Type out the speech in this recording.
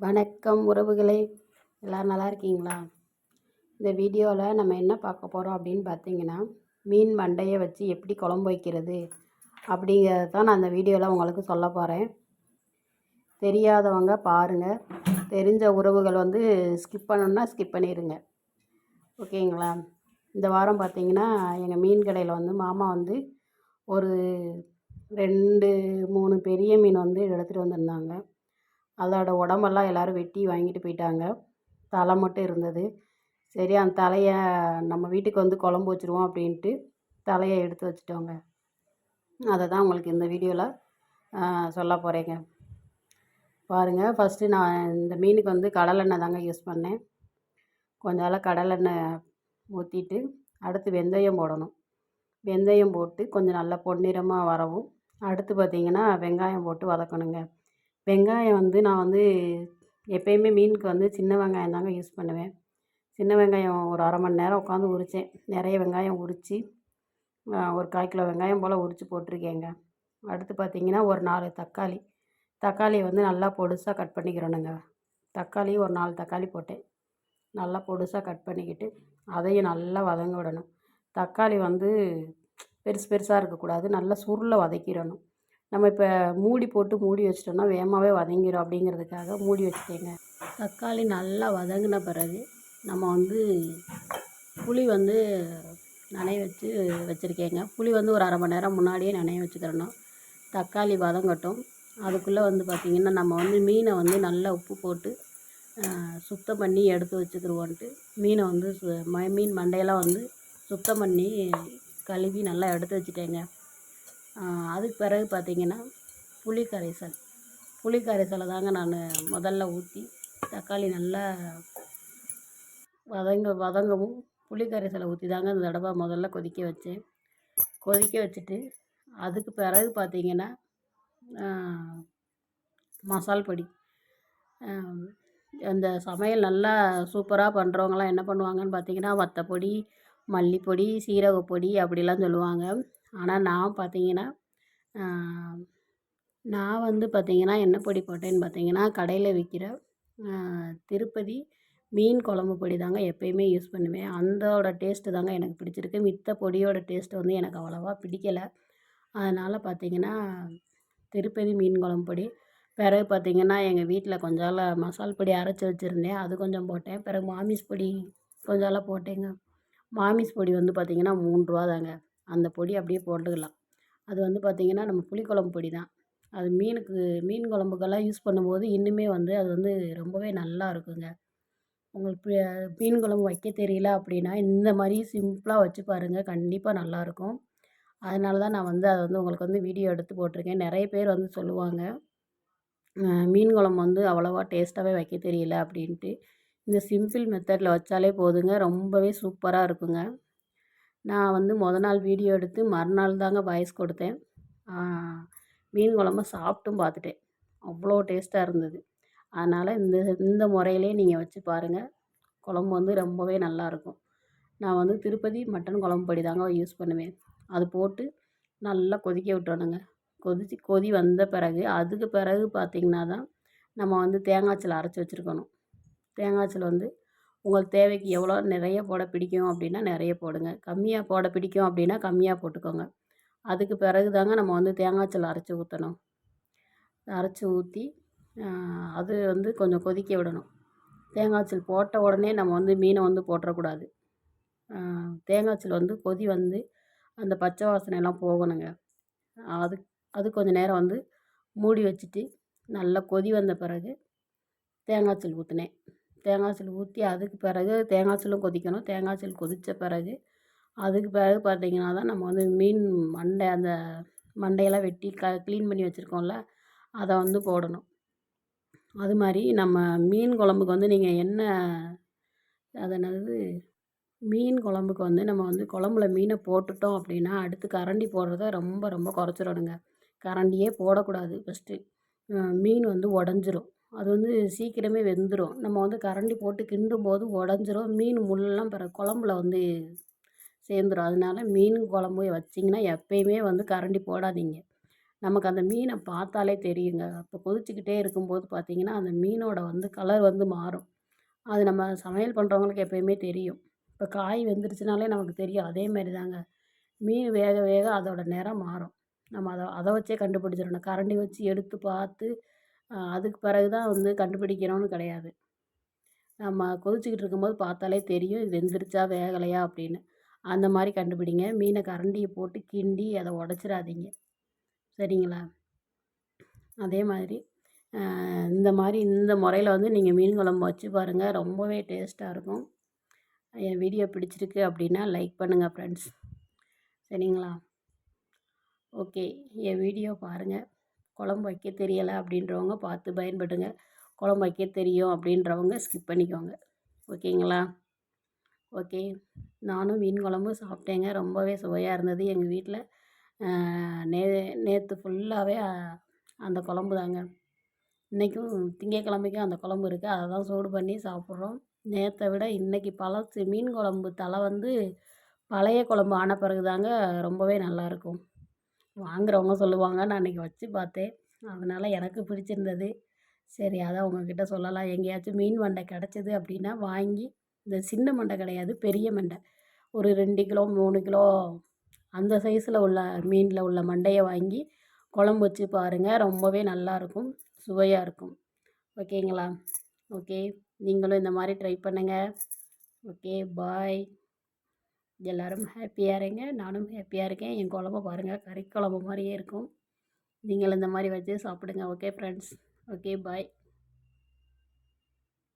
வணக்கம் உறவுகளே. எல்லோரும் நல்லா இருக்கீங்களா? இந்த வீடியோவில் நம்ம என்ன பார்க்க போகிறோம் அப்படின்னு பார்த்தீங்கன்னா மீன் மண்டையை வச்சு எப்படி குழம்பு வைக்கிறது அப்படிங்கிறத தான் நான் இந்த வீடியோவில் உங்களுக்கு சொல்ல போகிறேன் தெரியாதவங்க பாருங்கள் தெரிஞ்ச உறவுகள் வந்து ஸ்கிப் பண்ணணுன்னா ஸ்கிப் பண்ணிடுங்க ஓகேங்களா? இந்த வாரம் பார்த்தீங்கன்னா எங்கள் மீன் கடையில் வந்து மாமா வந்து ஒரு ரெண்டு மூணு பெரிய மீன் வந்து எடுத்துகிட்டு வந்திருந்தாங்க. அதோட உடம்பெல்லாம் எல்லோரும் வெட்டி வாங்கிட்டு போயிட்டாங்க. தலை மட்டும் இருந்தது. சரி அந்த தலையை நம்ம வீட்டுக்கு வந்து குழம்பு வச்சுருவோம் அப்படின்ட்டு தலையை எடுத்து வச்சுட்டோங்க. அதை தான் உங்களுக்கு இந்த வீடியோவில் சொல்ல போகிறேங்க பாருங்கள் ஃபஸ்ட்டு நான் இந்த மீனுக்கு வந்து கடலெண்ணெய் தாங்க யூஸ் பண்ணேன். கொஞ்ச நாளாக கடலெண்ணெய் ஊற்றிட்டு அடுத்து வெந்தயம் போடணும். வெந்தயம் போட்டு கொஞ்சம் நல்லா பொன்னிறமாக வரவும். அடுத்து பார்த்திங்கன்னா வெங்காயம் போட்டு வதக்கணுங்க. வெங்காயம் வந்து நான் வந்து எப்போயுமே மீனுக்கு வந்து சின்ன வெங்காயம் தாங்க யூஸ் பண்ணுவேன். சின்ன வெங்காயம் ஒரு அரை மணி நேரம் உட்காந்து உரித்தேன் நிறைய வெங்காயம் உரித்து ஒரு கால் கிலோ வெங்காயம் போல் உரித்து போட்டிருக்கேங்க. அடுத்து பார்த்திங்கன்னா ஒரு நாலு தக்காளி. தக்காளியை வந்து நல்லா பொடுசாக கட் பண்ணிக்கிறணுங்க. தக்காளி ஒரு நாலு தக்காளி போட்டேன். நல்லா பொடுசாக கட் பண்ணிக்கிட்டு அதையும் நல்லா வதங்க விடணும். தக்காளி வந்து பெருசு பெருசாக இருக்கக்கூடாது. நல்லா சுருளை வதக்கிடணும். நம்ம இப்போ மூடி போட்டு மூடி வச்சிட்டோம்னா வேகமாகவே வதங்கிடும் அப்படிங்கிறதுக்காக மூடி வச்சுட்டேங்க. தக்காளி நல்லா வதங்கின பிறகு நம்ம வந்து புளி வந்து நனைய வச்சு வச்சுருக்கேங்க. புளி வந்து ஒரு அரை மணி நேரம் முன்னாடியே நனைய வச்சுக்கிறணும். தக்காளி வதங்கட்டும். அதுக்குள்ளே வந்து பார்த்திங்கன்னா நம்ம வந்து மீனை வந்து நல்லா உப்பு போட்டு சுத்தம் பண்ணி எடுத்து வச்சுக்கிருவோன்ட்டு. மீனை வந்து மீன் மண்டையெல்லாம் வந்து சுத்தம் பண்ணி கழுவி நல்லா எடுத்து வச்சுட்டேங்க. அதுக்கு பிறகு பார்த்திங்கன்னா புளி கரைசல் புளி கரைசலை தாங்க நான் முதல்ல ஊற்றி தக்காளி நல்லா வதங்க வதங்கவும் புளி கரைசலை ஊற்றி தாங்க இந்த தடவை முதல்ல கொதிக்க வச்சேன். கொதிக்க வச்சுட்டு அதுக்கு பிறகு பார்த்திங்கன்னா மசால் பொடி. அந்த சமையல் நல்லா சூப்பராக பண்ணுறவங்களாம் என்ன பண்ணுவாங்கன்னு பார்த்தீங்கன்னா வத்தப்பொடி மல்லிப்பொடி சீரகப்பொடி அப்படிலாம் சொல்லுவாங்க. ஆனால் நான் பார்த்தீங்கன்னா நான் வந்து பார்த்தீங்கன்னா என்ன பொடி போட்டேன்னு பார்த்தீங்கன்னா கடையில் விற்கிற திருப்பதி மீன் குழம்பு பொடி தாங்க எப்போயுமே யூஸ் பண்ணுவேன். அந்தோட டேஸ்ட்டு தாங்க எனக்கு பிடிச்சிருக்கு. மித்த பொடியோட டேஸ்ட்டு வந்து எனக்கு அவ்வளோவா பிடிக்கலை. அதனால் பார்த்தீங்கன்னா திருப்பதி மீன் குழம்பு பொடி. பிறகு பார்த்திங்கன்னா எங்கள் வீட்டில் கொஞ்சால மசால் பொடி அரைச்சி வச்சுருந்தேன். அது கொஞ்சம் போட்டேன். பிறகு மாமிஸ் பொடி கொஞ்சம் போட்டேங்க. மாமிஸ் பொடி வந்து பார்த்திங்கன்னா மூன்றுரூவா தாங்க அந்த பொடி அப்படியே போட்டுக்கலாம். அது வந்து பார்த்திங்கன்னா நம்ம புளிக்குழம்பு பொடி தான். அது மீனுக்கு மீன் குழம்புக்கெல்லாம் யூஸ் பண்ணும்போது இன்னுமே வந்து அது வந்து ரொம்பவே நல்லா இருக்குங்க. உங்களுக்கு மீன் குழம்பு வைக்க தெரியல அப்படின்னா இந்த மாதிரி சிம்பிளாக வச்சு பாருங்கள் கண்டிப்பாக நல்லாயிருக்கும் அதனால தான் நான் வந்து அதை வந்து உங்களுக்கு வந்து வீடியோ எடுத்து போட்டிருக்கேன். நிறைய பேர் வந்து சொல்லுவாங்க மீன் குழம்பு வந்து அவ்வளோவா டேஸ்ட்டாகவே வைக்க தெரியல அப்படின்ட்டு. இந்த சிம்பிள் மெத்தடில் வச்சாலே போதுங்க. ரொம்பவே சூப்பராக இருக்குங்க. நான் வந்து மொதல் நாள் வீடியோ எடுத்து மறுநாள் தாங்க வாய்ஸ் கொடுத்தேன். மீன் குழம்ப சாப்பிட்டும் பார்த்துட்டேன். அவ்வளோ டேஸ்ட்டாக இருந்தது. அதனால் இந்த இந்த முறையிலே நீங்கள் வச்சு பாருங்கள் குழம்பு வந்து ரொம்பவே நல்லாயிருக்கும் நான் வந்து திருப்பதி மட்டன் குழம்பு படி தாங்க யூஸ் பண்ணுவேன். அது போட்டு நல்லா கொதிக்க விட்டுறணுங்க. கொதிச்சு கொதி வந்த பிறகு அதுக்கு பிறகு பார்த்திங்கன்னா தான் நம்ம வந்து தேங்காய்ச்சல் அரைச்சி வச்சுருக்கணும். தேங்காய்ச்சல் வந்து உங்களுக்கு தேவைக்கு எவ்வளோ நிறைய போட பிடிக்கும் அப்படின்னா நிறைய போடுங்க. கம்மியாக போட பிடிக்கும் அப்படின்னா கம்மியாக போட்டுக்கோங்க. அதுக்கு பிறகு தாங்க நம்ம வந்து தேங்காய்ச்சல் அரைச்சி ஊற்றணும் அரைச்சி ஊற்றி அது வந்து கொஞ்சம் கொதிக்க விடணும். தேங்காய்ச்சல் போட்ட உடனே நம்ம வந்து மீனை வந்து போட்டுறக்கூடாது. தேங்காய்ச்சல் வந்து கொதி வந்து அந்த பச்சை வாசனையெல்லாம் போகணுங்க. அது அது கொஞ்சம் நேரம் வந்து மூடி வச்சுட்டு நல்லா கொதி வந்த பிறகு தேங்காய்ச்சல் ஊற்றினேன் தேங்காய் தேங்காய்ச்சல் ஊற்றி அதுக்கு பிறகு தேங்காய் தேங்காய்ச்சலும் கொதிக்கணும். தேங்காய் தேங்காய்ச்சல் கொதித்த பிறகு அதுக்கு பிறகு பார்த்திங்கன்னா தான் நம்ம வந்து மீன் மண்டை அந்த மண்டையெல்லாம் வெட்டி க க்ளீன் பண்ணி வச்சுருக்கோம்ல அதை வந்து போடணும். அது மாதிரி நம்ம மீன் குழம்புக்கு வந்து நீங்கள் என்ன அது என்னது? மீன் குழம்புக்கு வந்து நம்ம வந்து குழம்புல மீனை போட்டுட்டோம் அப்படின்னா அடுத்து கரண்டி போடுறத ரொம்ப ரொம்ப குறைச்சிடணுங்க. கரண்டியே போடக்கூடாது ஃபஸ்ட்டு மீன் வந்து உடஞ்சிரும். அது வந்து சீக்கிரமே வெந்துடும் நம்ம வந்து கரண்டி போட்டு கிண்டும் போது உடஞ்சிரும். மீன் முள்ளெல்லாம் பிறகு குழம்புல வந்து சேர்ந்துடும் அதனால மீன் குழம்பு வச்சிங்கன்னா எப்பயுமே வந்து கரண்டி போடாதீங்க. நமக்கு அந்த மீனை பார்த்தாலே தெரியுங்க. அப்போ கொதிச்சுக்கிட்டே இருக்கும்போது பார்த்தீங்கன்னா அந்த மீனோட வந்து கலர் வந்து மாறும். அது நம்ம சமையல் பண்ணுறவங்களுக்கு எப்பயுமே தெரியும். இப்போ காய் வெந்துருச்சுனாலே நமக்கு தெரியும். அதேமாரி தாங்க. மீன் வேக வேக அதோட நிறம் மாறும். நம்ம அதை அதை வச்சே கண்டுபிடிச்சிடணும். கரண்டி வச்சு எடுத்து பார்த்து அதுக்கு பிறகு தான் வந்து கண்டுபிடிக்கணும்னு கிடையாது. நம்ம கொதிச்சுக்கிட்டு இருக்கும்போது பார்த்தாலே தெரியும் இது வெந்துருச்சா வேகலையா அப்படின்னு. அந்த மாதிரி கண்டுபிடிங்க. மீனை கரண்டியை போட்டு கிண்டி அதை உடச்சிடாதீங்க. சரிங்களா? அதே மாதிரி இந்த மாதிரி இந்த முறையில் வந்து நீங்கள் மீன் குழம்பு வச்சு பாருங்கள் ரொம்பவே டேஸ்ட்டாக இருக்கும். என் வீடியோ பிடிச்சிருக்கு அப்படின்னா லைக் பண்ணுங்கள் ஃப்ரெண்ட்ஸ். சரிங்களா? ஓகே. என் வீடியோ பாருங்கள் குழம்பு வைக்க தெரியலை அப்படின்றவங்க பார்த்து பயன்படுங்க. குழம்பு வைக்க தெரியும் அப்படின்றவங்க ஸ்கிப் பண்ணிக்கோங்க. ஓகேங்களா? ஓகே. நானும் மீன் குழம்பு சாப்பிட்டேங்க. ரொம்பவே சுவையாக இருந்தது எங்கள் வீட்டில் நே நேற்று ஃபுல்லாகவே அந்த குழம்பு தாங்க. இன்றைக்கும் திங்கக்கிழமைக்கும் அந்த குழம்பு இருக்குது அதை தான் சூடு பண்ணி சாப்பிட்றோம். நேற்றை விட இன்றைக்கி பழசு மீன் குழம்பு தலை வந்து பழைய குழம்பு ஆன பிறகு தாங்க ரொம்பவே நல்லாயிருக்கும் வாங்குறவங்க சொல்லுவாங்க. நான் அன்றைக்கி வச்சு பார்த்தேன். அதனால் எனக்கு பிடிச்சிருந்தது. சரி அதான் உங்ககிட்ட சொல்லலாம். எங்கேயாச்சும் மீன் மண்டை கிடச்சிது அப்படின்னா வாங்கி இந்த சின்ன மண்டை கிடையாது பெரிய மண்டை. ஒரு ரெண்டு கிலோ மூணு கிலோ அந்த சைஸில் உள்ள மீனில் உள்ள மண்டையை வாங்கி குழம்பு வச்சு பாருங்கள் ரொம்பவே நல்லாயிருக்கும் சுவையாக இருக்கும். ஓகேங்களா? ஓகே. நீங்களும் இந்த மாதிரி ட்ரை பண்ணுங்கள் ஓகே பாய் எல்லோரும் ஹாப்பியாக இருங்க. நானும் ஹாப்பியாக இருக்கேன். என் குழம்பு பாருங்கள் கறி குழம்பு மாதிரியே இருக்கும். நீங்கள் இந்த மாதிரி வச்சு சாப்பிடுங்க. Okay friends okay bye